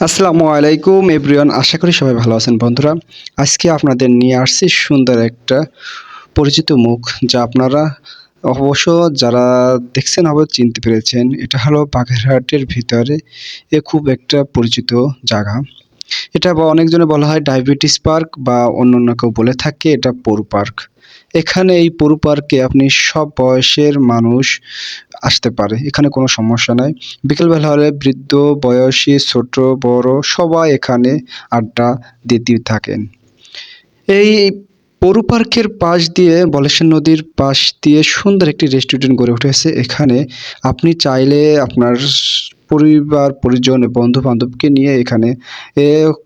আসসালামু আলাইকুম, এভরিওয়ান। আশা করি সবাই ভালো আছেন বন্ধুরা। আজকে আপনাদের নিয়ে আসছি সুন্দর একটা পরিচিত মুখ, যা আপনারা অবশ্য যারা দেখছেন হবে চিনতে পেরেছেন। এটা হলো বাঘেরহাটের ভিতরে এ খুব একটা পরিচিত জায়গা। এটা বা অনেকজনে বলা হয় ডায়াবেটিস পার্ক বা অন্য অন্য কেউ বলে থাকে এটা পৌর পার্ক। এখানে এই পৌর পার্কে আপনি সব বয়সের মানুষ আসতে পারে, এখানে কোনো সমস্যা নাই। বিকেলবেলা হলে বৃদ্ধ, বয়সী, ছোট, বড় সবাই এখানে আড্ডা দিতে থাকেন। এই পৌর পার্কের পাশ দিয়ে, বলেশ্বর নদীর পাশ দিয়ে সুন্দর একটি রেস্টুরেন্ট গড়ে উঠেছে। এখানে আপনি চাইলে আপনার পরিবার, পরিজন বন্ধু বান্ধবকে নিয়ে এখানে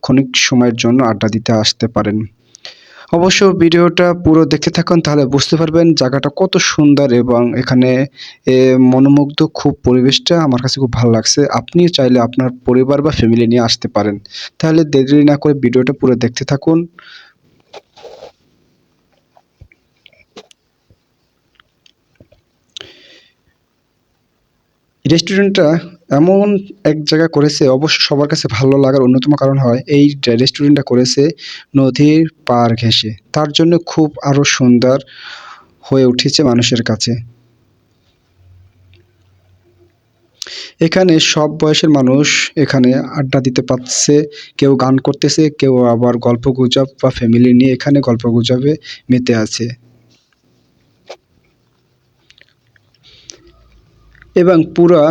ক্ষণিক সময়ের জন্য আড্ডা দিতে আসতে পারেন। অবশ্য ভিডিওটা পুরো দেখতে থাকুন, তাহলে বুঝতে পারবেন জায়গাটা কত সুন্দর এবং এখানে মনোমুগ্ধ খুব পরিবেশটা আমার কাছে খুব ভালো লাগছে। আপনি চাইলে আপনার পরিবার বা ফ্যামিলি নিয়ে আসতে পারেন। তাহলে দেরি না করে ভিডিওটা পুরো দেখতে থাকুন। রেস্টুরেন্টটা এমন এক জায়গা করেছে, অবশ্য সবার কাছে ভালো লাগার অন্যতম কারণ হয়, এই রেস্টুরেন্টটা করেছে নদীর পার ঘেঁষে। তার জন্য খুব আরও সুন্দর হয়ে উঠেছে মানুষের কাছে। এখানে সব বয়সের মানুষ এখানে আড্ডা দিতে পারছে, কেউ গান করতেছে, কেউ আবার গল্প গুজব বা ফ্যামিলি নিয়ে এখানে গল্প গুজবে মেতে আছে। এবং পুরা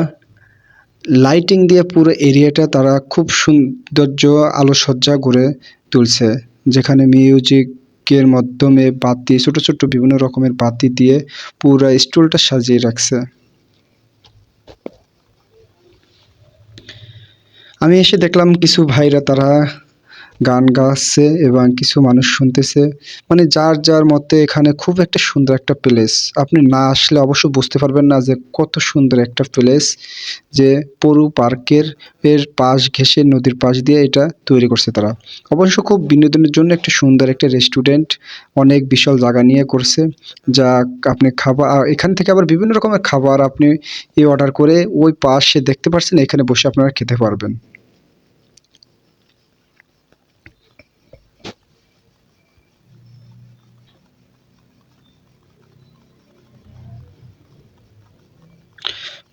লাইটিং দিয়ে পুরো এরিয়াটা তারা খুব সৌন্দর্য, আলোসজ্জা করে তুলছে। যেখানে মিউজিকের মাধ্যমে বাতি, ছোট ছোট বিভিন্ন রকমের বাতি দিয়ে পুরো স্টুলটা সাজিয়ে রাখছে। আমি এসে দেখলাম কিছু ভাইরা তারা গান গাচ্ছে এবং কিছু মানুষ শুনতেছে। মানে যার যার মতে এখানে খুব একটা সুন্দর একটা প্লেস আপনি না আসলে অবশ্য বুঝতে পারবেন না যে কত সুন্দর একটা প্লেস যে পরু পার্কের এর পাশ ঘেঁষে নদীর পাশ দিয়ে এটা তৈরি করছে তারা। অবশ্য খুব বিনোদনের জন্য একটা সুন্দর একটা রেস্টুরেন্ট অনেক বিশাল জায়গা নিয়ে করছে। যা আপনি খাবার এখান থেকে আবার বিভিন্ন রকমের খাবার আপনি এই অর্ডার করে ওই পাশে দেখতে পাচ্ছেন এখানে বসে আপনারা খেতে পারবেন।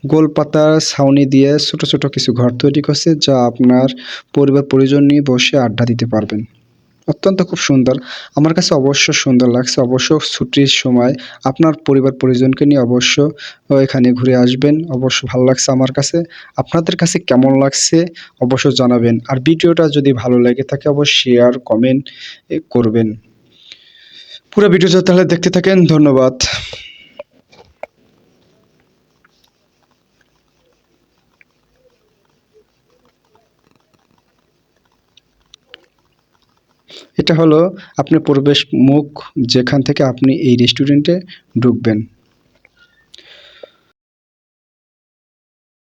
গোলপাতার ছাউনি দিয়ে ছোট ছোট কিছু ঘর তৈরি করছে যা আপনার পরিবার পরিজন নিয়ে বসে আড্ডা দিতে পারবেন। অত্যন্ত খুব সুন্দর। আমার কাছে অবশ্য সুন্দর লাগছে। অবশ্য ছুটির সময় আপনার পরিবার পরিজনকে নিয়ে অবশ্য এখানে ঘুরে আসবেন। অবশ্য ভালো লাগছে আমার কাছে। আপনাদের কাছে কেমন লাগছে অবশ্য জানাবেন। আর ভিডিওটা যদি ভালো লেগে থাকে অবশ্যই শেয়ার কমেন্ট করবেন। পুরো ভিডিওটা তাহলে দেখতে থাকেন। ধন্যবাদ। এটা হলো আপনার প্রবেশ মুখ যেখান থেকে আপনি এই রেস্টুরেন্টে ঢুকবেন।